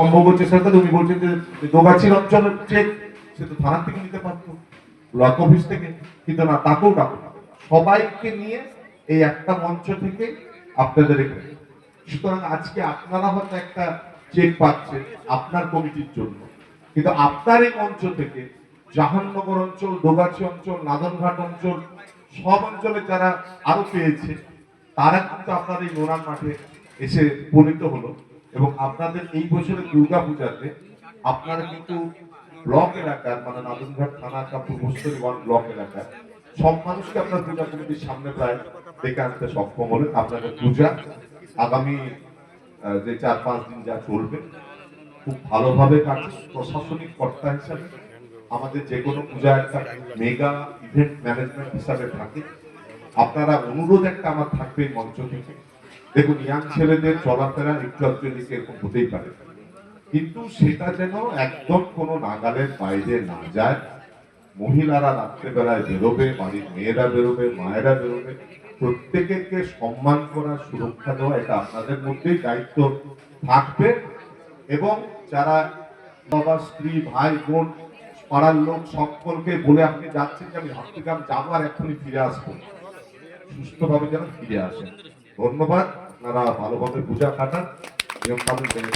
সম্ভব হচ্ছে স্যার উনি বলছেন যে দোগাছির অঞ্চলের চেক সে তো থানা থেকে নিতে পারতো। ব্লক অফিস থেকে। কিন্তু না, তাকেও ডাকো। সবাইকে নিয়ে এই একটা মঞ্চ থেকে আপনাদের এখানে। সুতরাং আজকে আপনারা হয়তো একটা চেক পাচ্ছেন আপনার কমিটির জন্য। কিন্তু আপনার এই মঞ্চ থেকে জাহাননগর অঞ্চল, দোগাছি অঞ্চল, নাদনঘাট অঞ্চল, সব অঞ্চলে যারা আরও পেয়েছে, তারা কিন্তু আপনার এই নোনার মাঠে এসে উপনীত হলো। এবং আপনাদের এই বছরের দুর্গা পূজাতে আপনারা কিন্তু ব্লক এলাকার মানে নাদনঘাট থানা কাপুর ওয়ান ব্লক এলাকার, সব মানুষকে আপনার পূজা কমিটির সামনে প্রায় ডেকে আনতে সক্ষম হলেন আপনাদের পূজা আগামী যে চার পাঁচ দিন যা চলবে, খুব ভালোভাবে কাটছে প্রশাসনিক কর্তা হিসাবে আমাদের যে কোনো পূজা একটা মেগা ইভেন্ট ম্যানেজমেন্ট হিসাবে থাকে। আপনারা অনুরোধ একটা আমার থাকবে মঞ্চ থেকে। দেখুন, ইয়াং ছেলেদের চলাফেরা একটু একটু এদিকে এরকম হতেই পারে। কিন্তু সেটা যেন একদম কোনো নাগালের বাইরে না যায়। মহিলারা রাত্রেবেলায় বেরোবে, বাড়ির মেয়েরা বেরোবে, মায়েরা বেরোবে। প্রত্যেকেকে সম্মান করা, সুরক্ষা দেওয়া, এটা আপনাদের মধ্যেই দায়িত্ব থাকবে। এবং যারা বাবা, স্ত্রী, ভাই, বোন, পাড়ার লোক সকলকে বলে আপনি যাচ্ছেন যে আমি আমি যাব আর এখনই ফিরে আসব। সুস্থভাবে যেন ফিরে আসেন। ধন্যবাদ আপনারা ভালোভাবে পূজা কাটান নিয়ম কানুন মেনে।